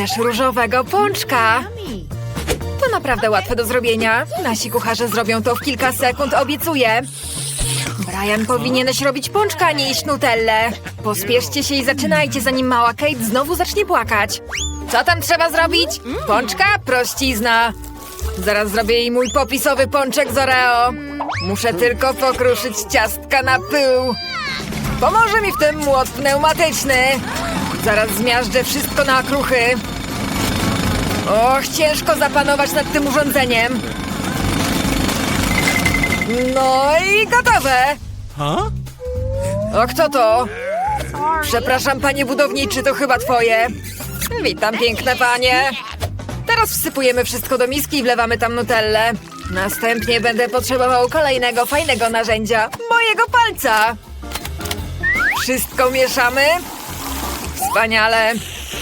Chcesz różowego pączka? To naprawdę łatwe do zrobienia. Nasi kucharze zrobią to w kilka sekund, obiecuję. Brian, powinieneś robić pączka, a nie jeść nutellę. Pospieszcie się i zaczynajcie, zanim mała Kate znowu zacznie płakać. Co tam trzeba zrobić? Pączka? Prościzna. Zaraz zrobię jej mój popisowy pączek z Oreo. Muszę tylko pokruszyć ciastka na pył. Pomoże mi w tym młot pneumatyczny. Zaraz zmiażdżę wszystko na kruchy. Och, ciężko zapanować nad tym urządzeniem. No i gotowe. O, kto to? Przepraszam, panie budowniczy, to chyba twoje. Witam, piękne panie. Teraz wsypujemy wszystko do miski i wlewamy tam nutellę. Następnie będę potrzebował kolejnego fajnego narzędzia. Mojego palca. Wszystko mieszamy. Wspaniale.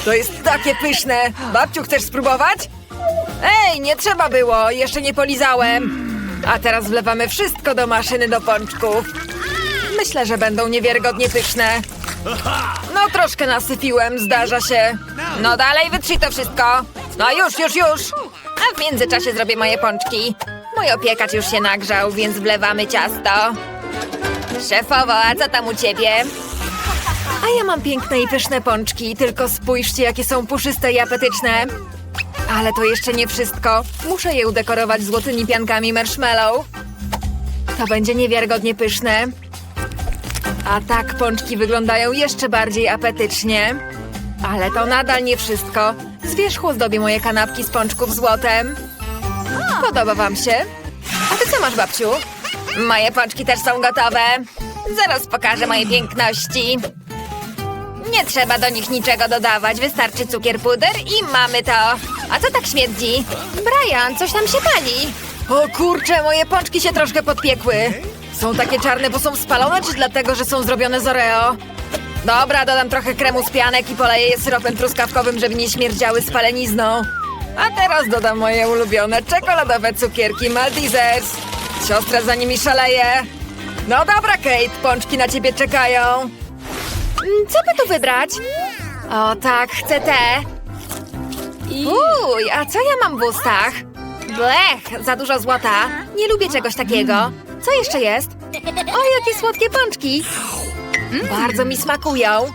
To jest takie pyszne. Babciu, chcesz spróbować? Ej, nie trzeba było. Jeszcze nie polizałem. A teraz wlewamy wszystko do maszyny do pączków. Myślę, że będą niewiarygodnie pyszne. No, troszkę nasypiłem, zdarza się. No dalej, wytrzyj to wszystko. No już, już, już. A w międzyczasie zrobię moje pączki. Mój opiekacz już się nagrzał, więc wlewamy ciasto. Szefowo, a co tam u ciebie? A ja mam piękne i pyszne pączki, tylko spójrzcie, jakie są puszyste i apetyczne. Ale to jeszcze nie wszystko. Muszę je udekorować złotymi piankami marshmallow. To będzie niewiarygodnie pyszne. A tak pączki wyglądają jeszcze bardziej apetycznie. Ale to nadal nie wszystko. Z wierzchu zdobię moje kanapki z pączków złotem. Podoba wam się? A ty co masz, babciu? Moje pączki też są gotowe. Zaraz pokażę moje piękności. Nie trzeba do nich niczego dodawać, wystarczy cukier puder i mamy to. A co tak śmierdzi? Brian, coś tam się pali. O kurczę, moje pączki się troszkę podpiekły. Są takie czarne, bo są spalone, czy dlatego, że są zrobione z Oreo? Dobra, dodam trochę kremu z pianek i poleję je syropem truskawkowym, żeby nie śmierdziały spalenizną. A teraz dodam moje ulubione czekoladowe cukierki Maltesers. Siostra za nimi szaleje. No dobra, Kate, pączki na ciebie czekają. Mm, Co by tu wybrać? O tak, chcę te. Uj, a co ja mam w ustach? Blech, za dużo złota. Nie lubię czegoś takiego. Co jeszcze jest? O, jakie słodkie pączki. Bardzo mi smakują.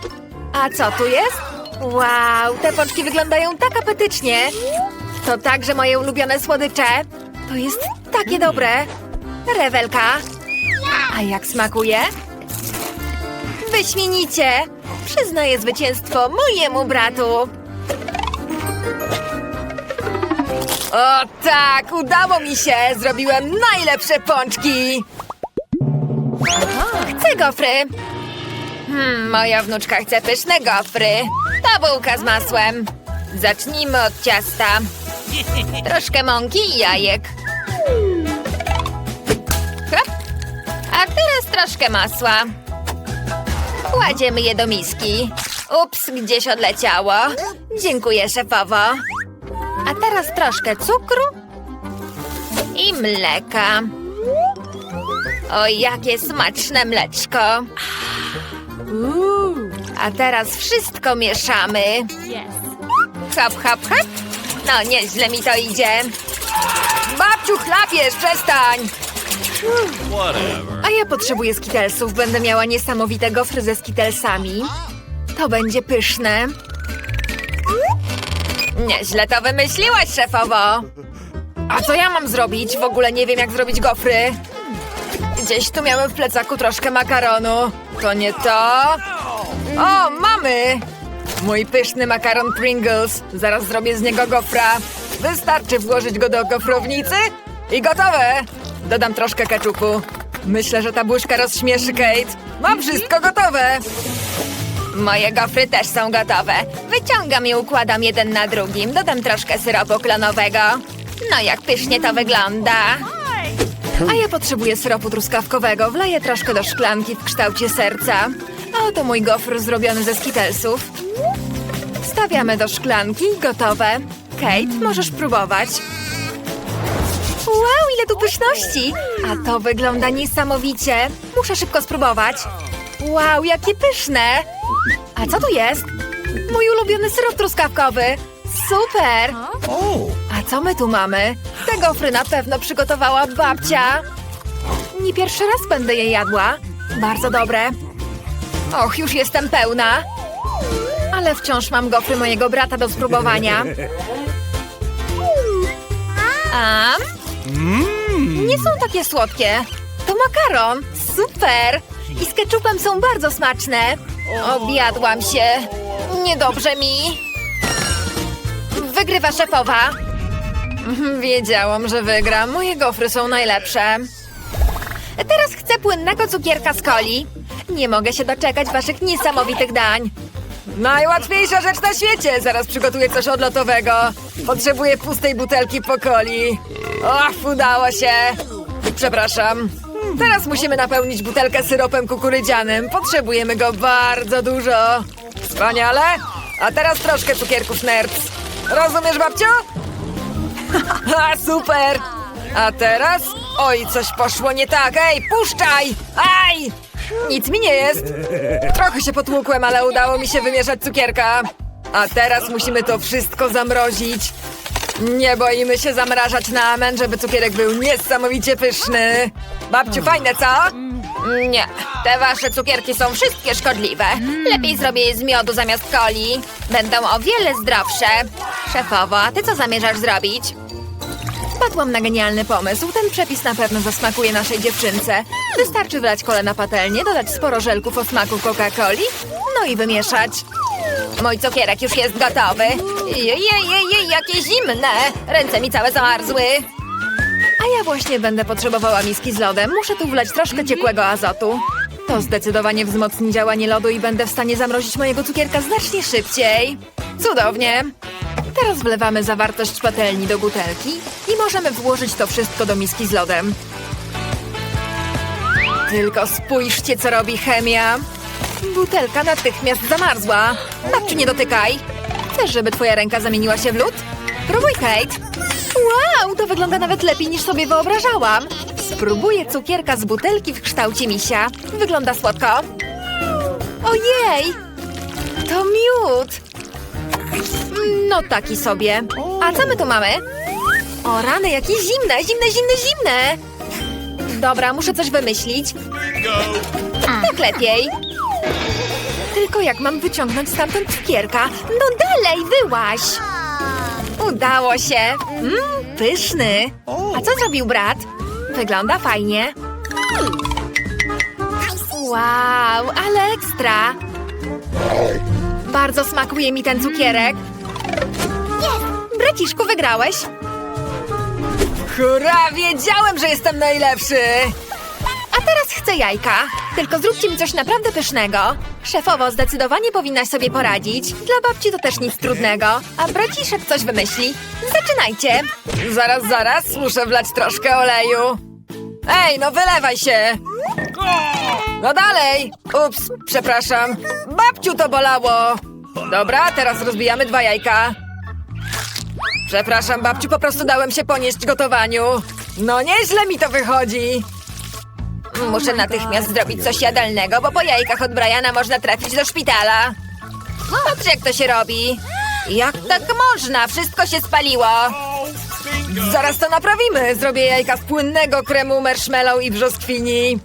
A co tu jest? Wow, te pączki wyglądają tak apetycznie. To także moje ulubione słodycze. To jest takie dobre. Rewelka. A jak smakuje? Wyśmienicie! Przyznaję zwycięstwo mojemu bratu. O tak, udało mi się! Zrobiłem najlepsze pączki! Chcę gofry! Hmm, moja wnuczka chce pyszne gofry. To bułka z masłem. Zacznijmy od ciasta. Troszkę mąki i jajek. A teraz troszkę masła. Kładziemy je do miski. Ups, gdzieś odleciało. Dziękuję, szefowo. A teraz troszkę cukru i mleka. O, jakie smaczne mleczko. A teraz wszystko mieszamy. Hop, hop, hop. No, nieźle mi to idzie. Babciu, chlapiesz, przestań! A ja potrzebuję skitelsów. Będę miała niesamowite gofry ze skitelsami. To będzie pyszne. Nieźle to wymyśliłaś, szefowo. A co ja mam zrobić? W ogóle nie wiem, jak zrobić gofry. Gdzieś tu miałem w plecaku troszkę makaronu. To nie to. O, mamy! Mój pyszny makaron Pringles. Zaraz zrobię z niego gofra. Wystarczy włożyć go do gofrownicy i gotowe. Dodam troszkę keczupu. Myślę, że ta buźka rozśmieszy Kate. Mam wszystko gotowe. Moje gofry też są gotowe. Wyciągam i układam jeden na drugim. Dodam troszkę syropu klonowego. No jak pysznie to wygląda. A ja potrzebuję syropu truskawkowego. Wleję troszkę do szklanki w kształcie serca. A oto mój gofr zrobiony ze skitelsów. Wstawiamy do szklanki. Gotowe. Kate, możesz próbować. Wow, ile tu pyszności! A to wygląda niesamowicie. Muszę szybko spróbować. Wow, jakie pyszne! A co tu jest? Mój ulubiony syrop truskawkowy. Super! A co my tu mamy? Te gofry na pewno przygotowała babcia. Nie pierwszy raz będę je jadła. Bardzo dobre. Och, już jestem pełna. Ale wciąż mam gofry mojego brata do spróbowania. A? Nie są takie słodkie. To makaron. Super. I z keczupem są bardzo smaczne. Objadłam się. Niedobrze mi. Wygrywa szefowa. Mhm, Wiedziałam, że wygram. Moje gofry są najlepsze. Teraz chcę płynnego cukierka z coli. Nie mogę się doczekać waszych niesamowitych dań. Najłatwiejsza rzecz na świecie! Zaraz przygotuję coś odlotowego. Potrzebuję pustej butelki po coli. Och, udało się! Przepraszam. Teraz musimy napełnić butelkę syropem kukurydzianym. Potrzebujemy go bardzo dużo. Wspaniale! A teraz troszkę cukierków nerds. Rozumiesz, babciu? Ha, super! A teraz? Oj, coś poszło nie tak. Ej, puszczaj! Aj! Nic mi nie jest. Trochę się potłukłem, ale udało mi się wymieszać cukierka. A teraz musimy to wszystko zamrozić. Nie boimy się zamrażać na amen, żeby cukierek był niesamowicie pyszny. Babciu, fajne, co? Nie, te wasze cukierki są wszystkie szkodliwe. Lepiej zrobię je z miodu zamiast coli. Będą o wiele zdrowsze. Szefowo, a ty co zamierzasz zrobić? Wpadłam na genialny pomysł. Ten przepis na pewno zasmakuje naszej dziewczynce. Wystarczy wlać kole na patelnię, dodać sporo żelków o smaku Coca-Coli, no i wymieszać. Mój cukierek już jest gotowy. Jej, jej, jej, jej, jakie zimne! Ręce mi całe zamarzły. A ja właśnie będę potrzebowała miski z lodem. Muszę tu wlać troszkę ciekłego azotu. To zdecydowanie wzmocni działanie lodu i będę w stanie zamrozić mojego cukierka znacznie szybciej. Cudownie! Teraz wlewamy zawartość patelni do butelki i możemy włożyć to wszystko do miski z lodem. Tylko spójrzcie, co robi chemia. Butelka natychmiast zamarzła. Babciu, nie dotykaj. Chcesz, żeby twoja ręka zamieniła się w lód? Próbuj, Kate. Wow, to wygląda nawet lepiej niż sobie wyobrażałam. Spróbuję cukierka z butelki w kształcie misia. Wygląda słodko. Ojej! To miód! No taki sobie. A co my tu mamy? O rany, jakie zimne, zimne, zimne, zimne! Dobra, muszę coś wymyślić. Tak lepiej. Tylko jak mam wyciągnąć stamtąd cukierka? No dalej, wyłaś! Udało się. Mmm, pyszny. A co zrobił brat? Wygląda fajnie. Wow, ale ekstra. Bardzo smakuje mi ten cukierek. Braciszku, wygrałeś. Hurra, wiedziałem, że jestem najlepszy. A teraz chcę jajka. Tylko zróbcie mi coś naprawdę pysznego. Szefowo, zdecydowanie powinnaś sobie poradzić. Dla babci to też nic trudnego. A braciszek coś wymyśli. Zaczynajcie. Zaraz, zaraz. Muszę wlać troszkę oleju. Ej, no wylewaj się. No dalej. Ups, przepraszam. Babciu to bolało. Dobra, teraz rozbijamy dwa jajka. Przepraszam, babciu, po prostu dałem się ponieść gotowaniu. No nieźle mi to wychodzi. Muszę natychmiast zrobić coś jadalnego, bo po jajkach od Briana można trafić do szpitala. Patrz, jak to się robi. Jak tak można? Wszystko się spaliło. Zaraz to naprawimy. Zrobię jajka z płynnego kremu marshmallow i brzoskwini.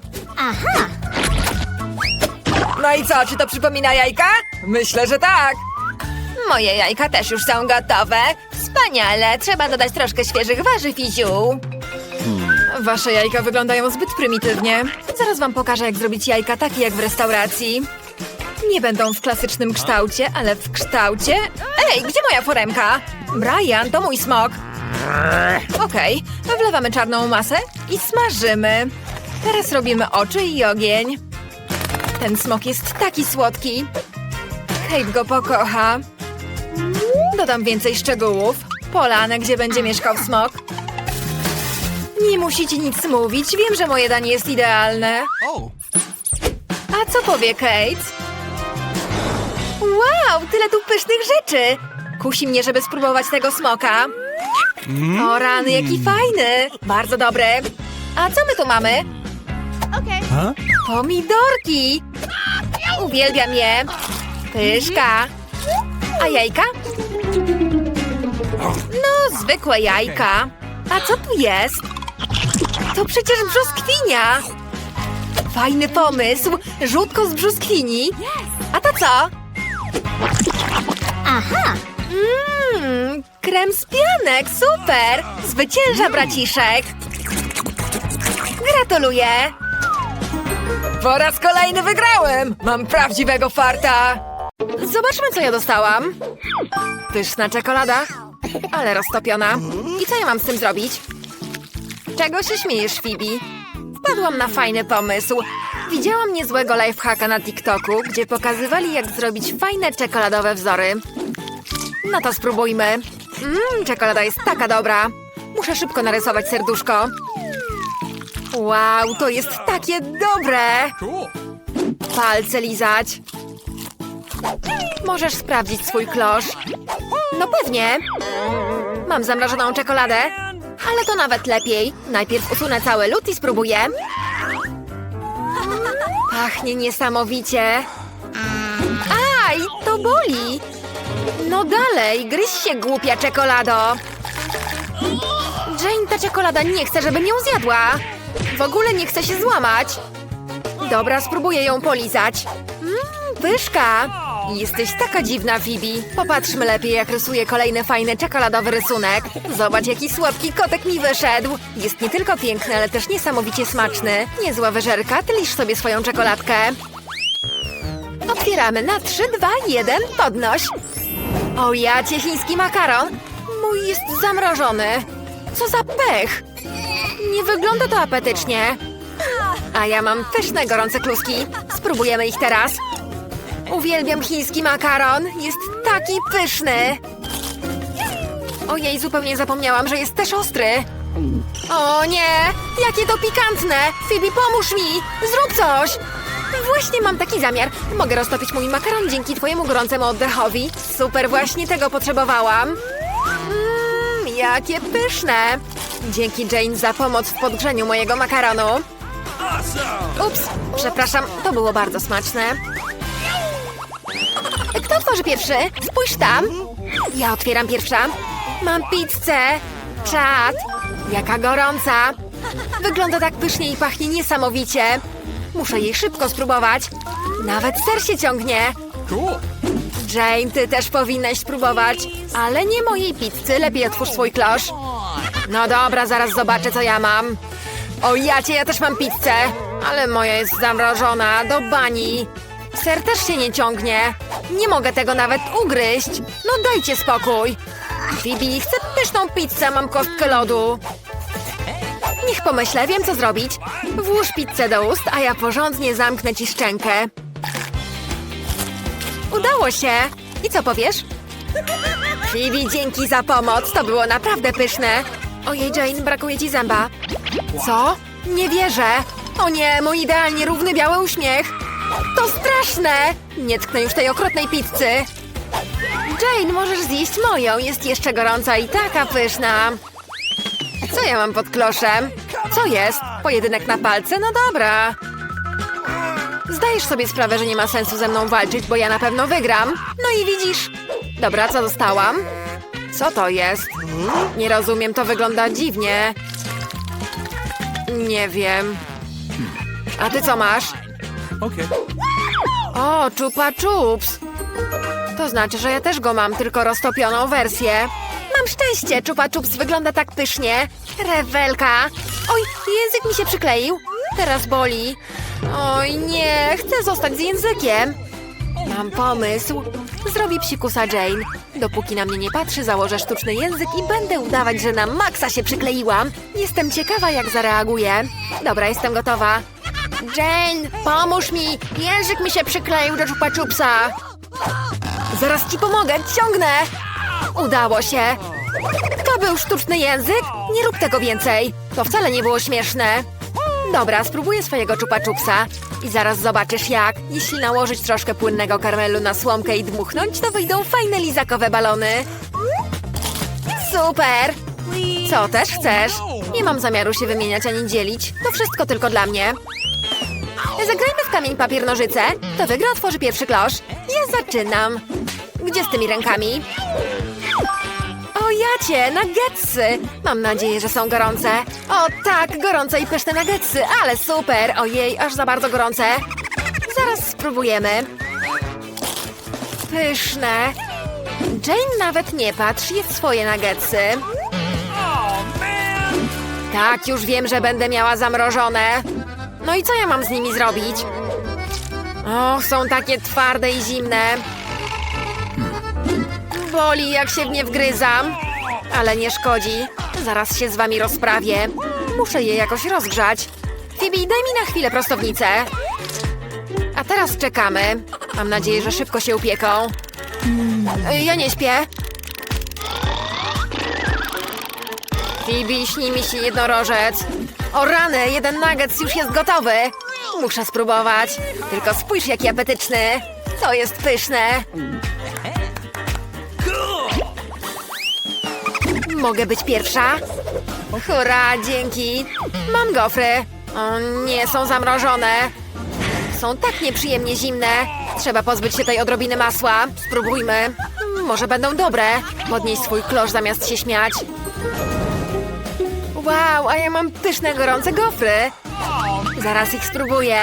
No i co, czy to przypomina jajka? Myślę, że tak. Moje jajka też już są gotowe. Wspaniale, trzeba dodać troszkę świeżych warzyw i ziół. Wasze jajka wyglądają zbyt prymitywnie. Zaraz wam pokażę, jak zrobić jajka takie jak w restauracji. Nie będą w klasycznym kształcie, ale w kształcie... Ej, gdzie moja foremka? Brian, to mój smok. Okej, wlewamy czarną masę i smażymy. Teraz robimy oczy i ogień. Ten smok jest taki słodki. Kate go pokocha. Dodam więcej szczegółów. Polanę, gdzie będzie mieszkał smok. Nie musicie nic mówić. Wiem, że moje danie jest idealne. A co powie Kate? Wow, tyle tu pysznych rzeczy! Kusi mnie, żeby spróbować tego smoka. O rany, jaki fajny! Bardzo dobry. A co my tu mamy? Pomidorki! Uwielbiam je. Pyszka. A jajka? No, zwykłe jajka. A co tu jest? To przecież brzoskwinia. Fajny pomysł. Żółtko z brzoskwini. A to co? Aha! Mmm, krem z pianek, super! Zwycięża braciszek! Gratuluję! Po raz kolejny wygrałem! Mam prawdziwego farta! Zobaczmy, co ja dostałam. Pyszna czekolada, ale roztopiona. I co ja mam z tym zrobić? Czego się śmiejesz, Phoebe? Wpadłam na fajny pomysł. Widziałam niezłego lifehacka na TikToku, gdzie pokazywali, jak zrobić fajne czekoladowe wzory. No to spróbujmy. Mmm, czekolada jest taka dobra. Muszę szybko narysować serduszko. Wow, to jest takie dobre! Palce lizać. Możesz sprawdzić swój klosz. No pewnie. Mam zamrożoną czekoladę, ale to nawet lepiej. Najpierw usunę cały lód i spróbuję. Pachnie niesamowicie. Aj, to boli. No dalej, gryź się, głupia czekolado! Jane, ta czekolada nie chce, żebym ją zjadła! W ogóle nie chce się złamać! Dobra, spróbuję ją polizać. Mmm, pyszka! Jesteś taka dziwna, Phoebe. Popatrzmy lepiej, jak rysuje kolejny fajny czekoladowy rysunek. Zobacz, jaki słodki kotek mi wyszedł. Jest nie tylko piękny, ale też niesamowicie smaczny. Niezła wyżerka, ty sobie swoją czekoladkę. Otwieramy na 3, 2, 1, podnoś. O jacie, chiński makaron. Mój jest zamrożony. Co za pech. Nie wygląda to apetycznie. A ja mam pyszne, gorące kluski. Spróbujemy ich teraz. Uwielbiam chiński makaron. Jest taki pyszny. Ojej, zupełnie zapomniałam, że jest też ostry. O nie! Jakie to pikantne! Phoebe, pomóż mi! Zrób coś! Właśnie mam taki zamiar. Mogę roztopić mój makaron dzięki twojemu gorącemu oddechowi. Super, właśnie tego potrzebowałam. Mmm, jakie pyszne! Dzięki Jane za pomoc w podgrzeniu mojego makaronu. Ups, przepraszam, to było bardzo smaczne. Otworzy pierwszy? Spójrz tam. Ja otwieram pierwsza. Mam pizzę. Czad. Jaka gorąca. Wygląda tak pysznie i pachnie niesamowicie. Muszę jej szybko spróbować. Nawet ser się ciągnie. Jane, ty też powinnaś spróbować. Ale nie mojej pizzy, lepiej otwórz swój klosz. No dobra, zaraz zobaczę, co ja mam. O jacie, ja też mam pizzę. Ale moja jest zamrożona, do bani. Ser też się nie ciągnie. Nie mogę tego nawet ugryźć. No dajcie spokój. Phoebe, chcę pyszną pizzę, mam kostkę lodu. Niech pomyślę, wiem co zrobić. Włóż pizzę do ust, a ja porządnie zamknę ci szczękę. Udało się. I co powiesz? Phoebe, dzięki za pomoc. To było naprawdę pyszne. Ojej, Jane, brakuje ci zęba. Co? Nie wierzę. O nie, mój idealnie równy biały uśmiech. To straszne. Nie tknę już tej okropnej pizzy. Jane, możesz zjeść moją. Jest jeszcze gorąca i taka pyszna. Co ja mam pod kloszem? Co jest? Pojedynek na palce? No dobra. Zdajesz sobie sprawę, że nie ma sensu ze mną walczyć, bo ja na pewno wygram. No i widzisz. Dobra, co dostałam? Co to jest? Nie rozumiem, to wygląda dziwnie. Nie wiem. A ty co masz? Okay. O, chupa chups. To znaczy, że ja też go mam, tylko roztopioną wersję. Mam szczęście, chupa chups wygląda tak pysznie. Rewelka. Oj, język mi się przykleił. Teraz boli. Oj, nie, chcę zostać z językiem. Mam pomysł. Zrobię psikusa Jane. Dopóki na mnie nie patrzy, założę sztuczny język i będę udawać, że na maksa się przykleiłam. Jestem ciekawa, jak zareaguje. Dobra, jestem gotowa. Jane, pomóż mi! Język mi się przykleił do czupa. Zaraz ci pomogę, ciągnę! Udało się. To był sztuczny język? Nie rób tego więcej. To wcale nie było śmieszne. Dobra, spróbuję swojego czupa. I zaraz zobaczysz jak. Jeśli nałożyć troszkę płynnego karmelu na słomkę i dmuchnąć, to wyjdą fajne lizakowe balony. Super! Co też chcesz? Nie mam zamiaru się wymieniać ani dzielić. To wszystko tylko dla mnie. Zagrajmy w kamień, papier, nożyce. To wygra otworzy pierwszy klosz. Ja zaczynam. Gdzie z tymi rękami? O jacie, nuggetsy! Mam nadzieję, że są gorące. O tak, gorące i pyszne nuggetsy, ale super! Ojej, aż za bardzo gorące. Zaraz spróbujemy. Pyszne. Jane nawet nie patrz, jest swoje nuggetsy. Tak, już wiem, że będę miała zamrożone. No i co ja mam z nimi zrobić? Och, są takie twarde i zimne. Boli, jak się w nie wgryzam. Ale nie szkodzi. Zaraz się z wami rozprawię. Muszę je jakoś rozgrzać. Phoebe, daj mi na chwilę prostownicę. A teraz czekamy. Mam nadzieję, że szybko się upieką. Ja nie śpię. Phoebe, śni mi się jednorożec. O rany, jeden nuggets już jest gotowy. Muszę spróbować. Tylko spójrz, jaki apetyczny. To jest pyszne. Mogę być pierwsza? Hurra, dzięki. Mam gofry. O nie, są zamrożone. Są tak nieprzyjemnie zimne. Trzeba pozbyć się tej odrobiny masła. Spróbujmy. Może będą dobre. Podnieś swój klosz zamiast się śmiać. Wow, a ja mam pyszne, gorące gofry. Zaraz ich spróbuję.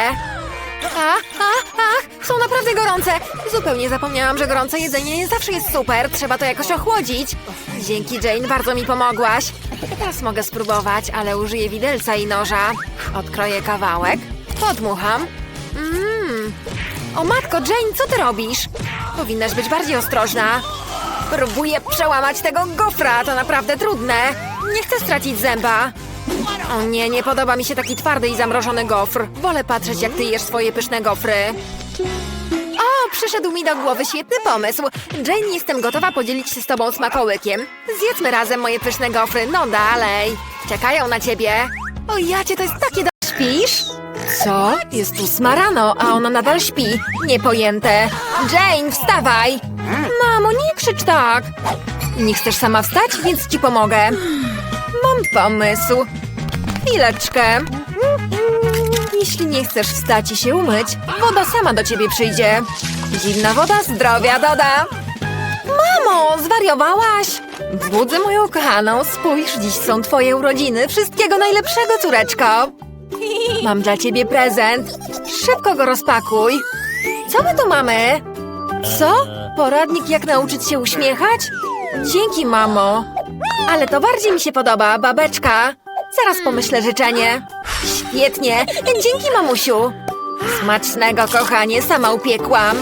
A, a, ach, są naprawdę gorące. Zupełnie zapomniałam, że gorące jedzenie nie zawsze jest super. Trzeba to jakoś ochłodzić. Dzięki, Jane, bardzo mi pomogłaś. Teraz mogę spróbować, ale użyję widelca i noża. Odkroję kawałek, podmucham. Mmm. O matko, Jane, co ty robisz? Powinnaś być bardziej ostrożna. Próbuję przełamać tego gofra, to naprawdę trudne. Nie chcę stracić zęba. O nie, nie podoba mi się taki twardy i zamrożony gofr. Wolę patrzeć, jak ty jesz swoje pyszne gofry. O, przyszedł mi do głowy świetny pomysł. Jane, jestem gotowa podzielić się z tobą smakołykiem. Zjedzmy razem moje pyszne gofry. No dalej. Czekają na ciebie. O jacie, to jest takie do... Śpisz? Co? Jest ósma rano, a ona nadal śpi. Niepojęte. Jane, wstawaj! Mamo, nie krzycz tak. Nie chcesz sama wstać, więc ci pomogę. Mam pomysł. Chwileczkę. Jeśli nie chcesz wstać i się umyć, woda sama do ciebie przyjdzie. Zimna woda zdrowia doda. Mamo, zwariowałaś? Budzę moją kochaną. Spójrz, dziś są twoje urodziny. Wszystkiego najlepszego, córeczko. Mam dla ciebie prezent. Szybko go rozpakuj. Co my tu mamy? Co? Poradnik jak nauczyć się uśmiechać? Dzięki, mamo. Ale to bardziej mi się podoba, babeczka. Zaraz pomyślę życzenie. Świetnie. Dzięki, mamusiu. Smacznego, kochanie, sama upiekłam.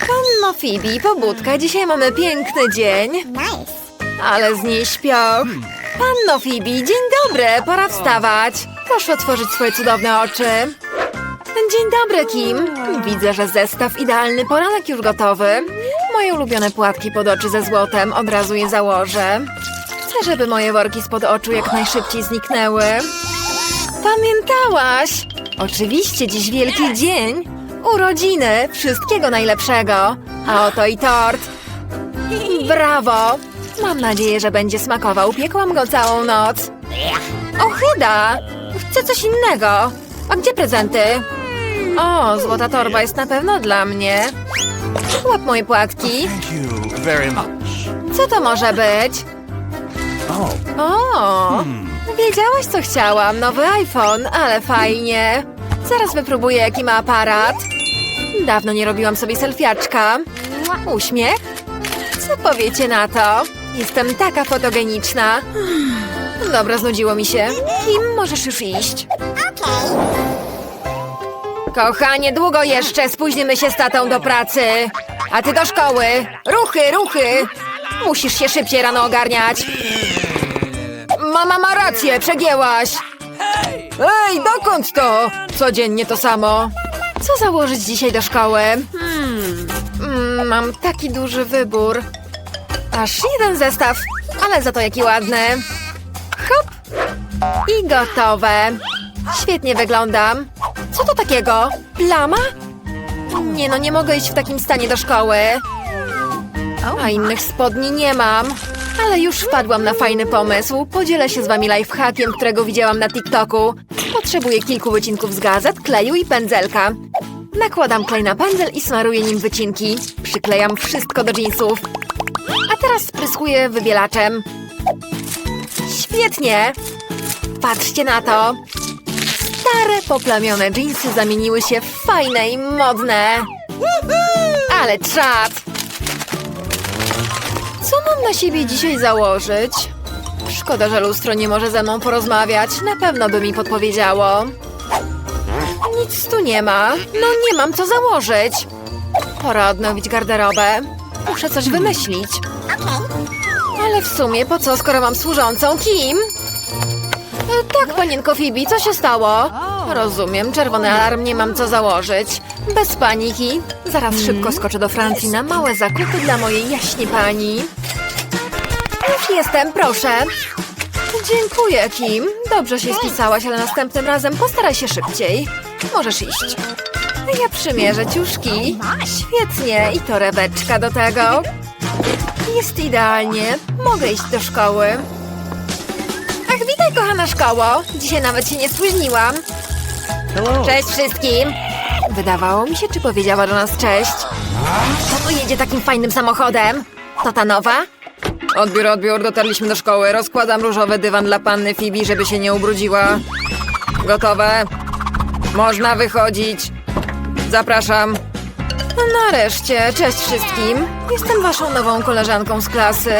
Panno Phoebe, pobudka, dzisiaj mamy piękny dzień. Nice. Ale z niej śpioch. Panno Phoebe, dzień dobry, pora wstawać. Proszę otworzyć swoje cudowne oczy. Dzień dobry, Kim. Widzę, że zestaw idealny poranek już gotowy. Moje ulubione płatki pod oczy ze złotem, od razu je założę. Chcę, żeby moje worki spod oczu jak najszybciej zniknęły. Pamiętałaś! Oczywiście dziś wielki dzień. Urodziny, wszystkiego najlepszego. A oto i tort. Brawo! Mam nadzieję, że będzie smakował. Piekłam go całą noc. Ochyda! Chcę coś innego. A gdzie prezenty? O, złota torba jest na pewno dla mnie. Łap moje płatki. Thank you very much. Co to może być? Oh, O, wiedziałaś co chciałam. Nowy iPhone, ale fajnie. Zaraz wypróbuję jaki ma aparat. Dawno nie robiłam sobie selfiaczka. Uśmiech? Co powiecie na to? Jestem taka fotogeniczna. Dobra, znudziło mi się. Kim możesz już iść? Kochanie, długo jeszcze spóźnimy się z tatą do pracy. A ty do szkoły. Ruchy, ruchy. Musisz się szybciej rano ogarniać. Mama ma rację, przegięłaś. Ej, dokąd to? Codziennie to samo. Co założyć dzisiaj do szkoły? Hmm, mm, mam taki duży wybór. Aż jeden zestaw, ale za to jaki ładny. Hop! I gotowe. Świetnie wyglądam. Co to takiego? Plama? Nie no, nie mogę iść w takim stanie do szkoły. A innych spodni nie mam. Ale już wpadłam na fajny pomysł. Podzielę się z wami lifehackiem, którego widziałam na TikToku. Potrzebuję kilku wycinków z gazet, kleju i pędzelka. Nakładam klej na pędzel i smaruję nim wycinki. Przyklejam wszystko do jeansów. A teraz spryskuję wybielaczem. Świetnie! Patrzcie na to! Stare, poplamione jeansy zamieniły się w fajne i modne. Ale czad! Co mam na siebie dzisiaj założyć? Szkoda, że lustro nie może ze mną porozmawiać. Na pewno by mi podpowiedziało. Nic tu nie ma. No nie mam co założyć. Pora odnowić garderobę. Muszę coś wymyślić. Ale w sumie po co, skoro mam służącą? Kim? E, Tak, panienko Fibi, co się stało? Rozumiem, czerwony alarm, nie mam co założyć. Bez paniki. Zaraz szybko skoczę do Francji na małe zakupy dla mojej jaśnie pani. Już jestem, proszę. Dziękuję, Kim. Dobrze się spisałaś, ale następnym razem postaraj się szybciej. Możesz iść. Ja przymierzę ciuszki. Świetnie. I torebeczka do tego. Jest idealnie. Mogę iść do szkoły. Witaj, kochana szkoło. Dzisiaj nawet się nie spóźniłam. Cześć wszystkim. Wydawało mi się, czy powiedziała do nas cześć. Kto tu jedzie takim fajnym samochodem? To ta nowa? Odbiór, odbiór, dotarliśmy do szkoły. Rozkładam różowy dywan dla panny Fibi, żeby się nie ubrudziła. Gotowe? Można wychodzić. Zapraszam. Nareszcie, cześć wszystkim. Jestem waszą nową koleżanką z klasy.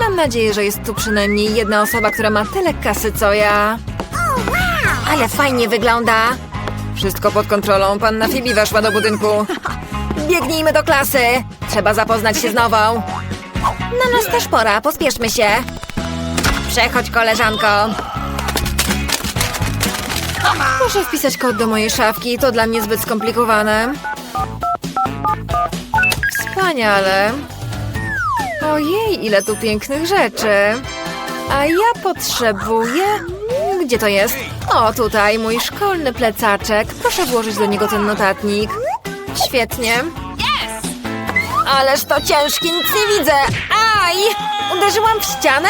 Mam nadzieję, że jest tu przynajmniej jedna osoba, która ma tyle kasy co ja. Ale fajnie wygląda. Wszystko pod kontrolą. Panna Fibi weszła do budynku. Biegnijmy do klasy. Trzeba zapoznać się z nową. Na nas też pora, pospieszmy się. Przechodź, koleżanko. Muszę wpisać kod do mojej szafki, to dla mnie zbyt skomplikowane. Wspaniale. Ojej, ile tu pięknych rzeczy. A ja potrzebuję... Gdzie to jest? O, tutaj, mój szkolny plecaczek. Proszę włożyć do niego ten notatnik. Świetnie. Ależ to ciężki, nic nie widzę. Aj! Uderzyłam w ścianę?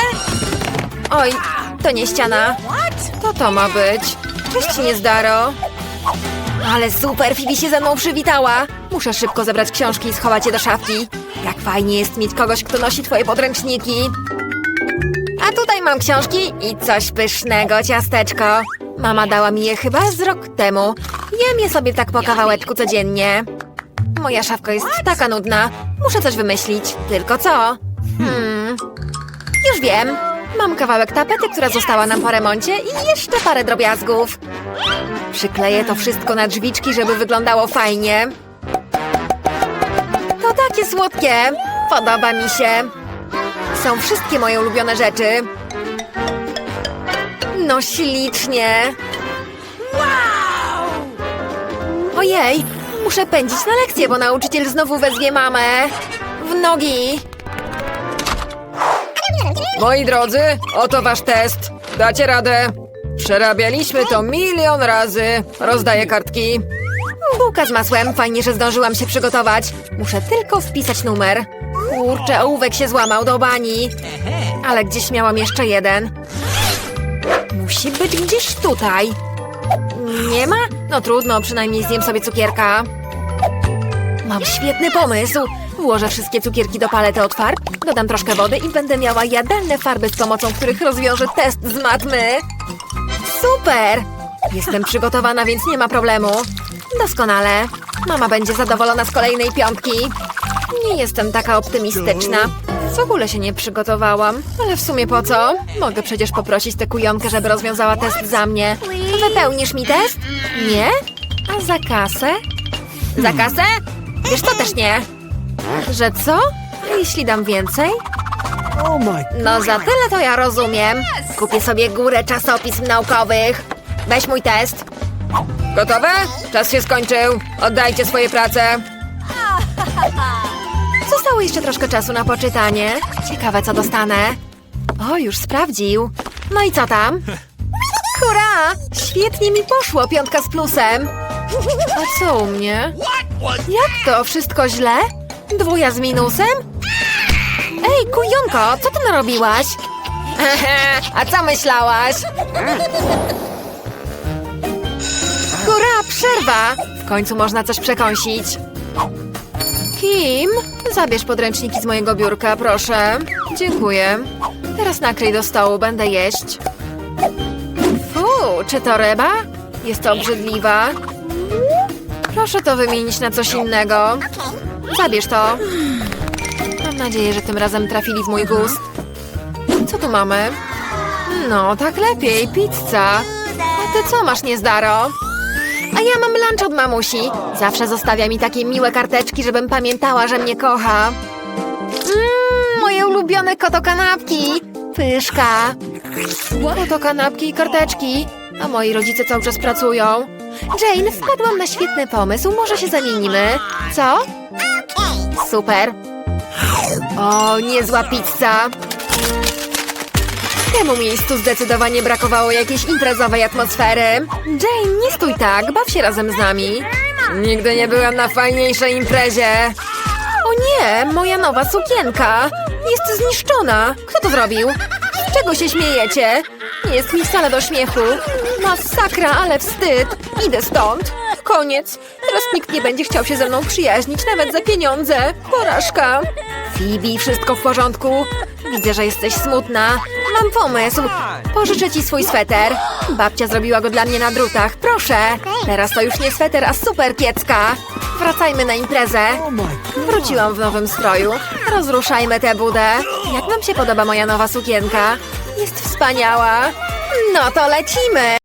Oj, to nie ściana. To to ma być. Cześć, niezdaro. Ale super, Fibi się ze mną przywitała. Muszę szybko zebrać książki i schować je do szafki. Jak fajnie jest mieć kogoś, kto nosi twoje podręczniki. A tutaj mam książki i coś pysznego, ciasteczko. Mama dała mi je chyba z rok temu. Jem je sobie tak po kawałeczku codziennie. Moja szafka jest taka nudna. Muszę coś wymyślić. Tylko co? Hmm. Już wiem. Mam kawałek tapety, która została nam po remoncie i jeszcze parę drobiazgów. Przykleję to wszystko na drzwiczki, żeby wyglądało fajnie. To takie słodkie. Podoba mi się. Są wszystkie moje ulubione rzeczy. No ślicznie. Ojej, muszę pędzić na lekcję, bo nauczyciel znowu wezwie mamę. W nogi. Moi drodzy, oto wasz test. Dacie radę. Przerabialiśmy to milion razy. Rozdaję kartki. Bułka z masłem. Fajnie, że zdążyłam się przygotować. Muszę tylko wpisać numer. Kurczę, ołówek się złamał do bani. Ale gdzieś miałam jeszcze jeden. Musi być gdzieś tutaj. Nie ma? No trudno, przynajmniej zjem sobie cukierka. Mam świetny pomysł. Włożę wszystkie cukierki do palety od farb, dodam troszkę wody i będę miała jadalne farby, z pomocą których rozwiążę test z matmy. Super! Jestem przygotowana, więc nie ma problemu. Doskonale. Mama będzie zadowolona z kolejnej piątki. Nie jestem taka optymistyczna. W ogóle się nie przygotowałam, ale w sumie po co? Mogę przecież poprosić tę kujonkę, żeby rozwiązała test za mnie. Wypełnisz mi test? Nie? A za kasę? Za kasę? Wiesz, to też nie. Że co? A jeśli dam więcej? Oh. No za tyle to ja rozumiem. Kupię sobie górę czasopism naukowych. Weź mój test. Gotowe? Czas się skończył. Oddajcie swoje prace. Zostało jeszcze troszkę czasu na poczytanie. Ciekawe, co dostanę. O, już sprawdził. No i co tam? Hurra! Świetnie mi poszło, piątka z plusem. A co u mnie? Jak to? Wszystko źle? Dwuja z minusem? Ej, kujonko, co ty narobiłaś? A co myślałaś? Hurra, przerwa! W końcu można coś przekąsić. Kim? Zabierz podręczniki z mojego biurka, proszę. Dziękuję. Teraz nakryj do stołu, będę jeść. Fu, czy to ryba? Jest to obrzydliwa. Proszę to wymienić na coś innego. Zabierz to. Mam nadzieję, że tym razem trafili w mój gust. Co tu mamy? No, tak lepiej, pizza. A ty co masz, niezdaro? A ja mam lunch od mamusi. Zawsze zostawia mi takie miłe karteczki, żebym pamiętała, że mnie kocha. Mmm, moje ulubione kotokanapki. Pyszka. Kotokanapki i karteczki. A moi rodzice cały czas pracują. Jane, wpadłam na świetny pomysł. Może się zamienimy. Co? Super. O, niezła pizza. Temu miejscu zdecydowanie brakowało jakiejś imprezowej atmosfery. Jane, nie stój tak, baw się razem z nami. Nigdy nie byłam na fajniejszej imprezie. O nie, moja nowa sukienka. Jest zniszczona. Kto to zrobił? Czego się śmiejecie? Nie jest mi wcale do śmiechu. Masakra, ale wstyd. Idę stąd. Koniec. Teraz nikt nie będzie chciał się ze mną przyjaźnić, nawet za pieniądze. Porażka. Phoebe, wszystko w porządku? Widzę, że jesteś smutna. Mam pomysł. Pożyczę ci swój sweter. Babcia zrobiła go dla mnie na drutach. Proszę. Teraz to już nie sweter, a super kiecka. Wracajmy na imprezę. Wróciłam w nowym stroju. Rozruszajmy tę budę. Jak wam się podoba moja nowa sukienka? Jest wspaniała. No to lecimy.